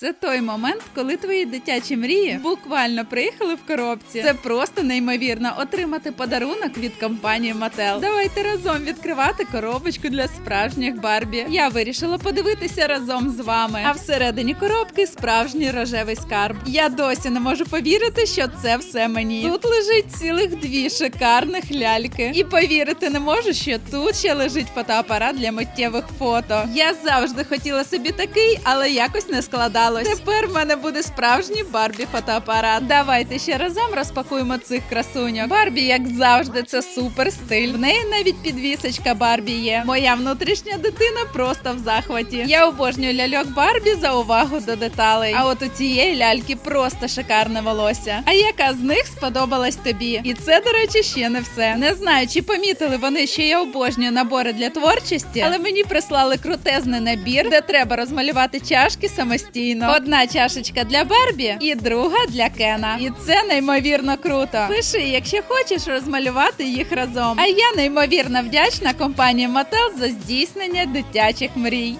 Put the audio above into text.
Це той момент, коли твої дитячі мрії буквально приїхали в коробці. Це просто неймовірно отримати подарунок від компанії Mattel. Давайте разом відкривати коробочку для справжніх Барбі. Я вирішила подивитися разом з вами. А всередині коробки справжній рожевий скарб. Я досі не можу повірити, що це все мені. Тут лежить цілих дві шикарних ляльки. І повірити не можу, що тут ще лежить фотоапарат для миттєвих фото. Я завжди хотіла собі такий, але якось не складалось. Тепер в мене буде справжній Барбі фотоапарат. Давайте ще разом розпакуємо цих красуньок. Барбі, як завжди, це супер стиль. В неї навіть підвісочка Барбі є. Моя внутрішня дитина просто в захваті. Я обожнюю ляльок Барбі за увагу до деталей. А от у цієї ляльки просто шикарне волосся. А яка з них сподобалась тобі? І це, до речі, ще не все. Не знаю, чи помітили вони, що я обожнюю набори для творчості, але мені прислали крутезний набір, де треба розмалювати чашки самостійно. Одна чашечка для Барбі і друга для Кена. І це неймовірно круто. Пиши, якщо хочеш розмалювати їх разом. А я неймовірно вдячна компанії Мотел за здійснення дитячих мрій.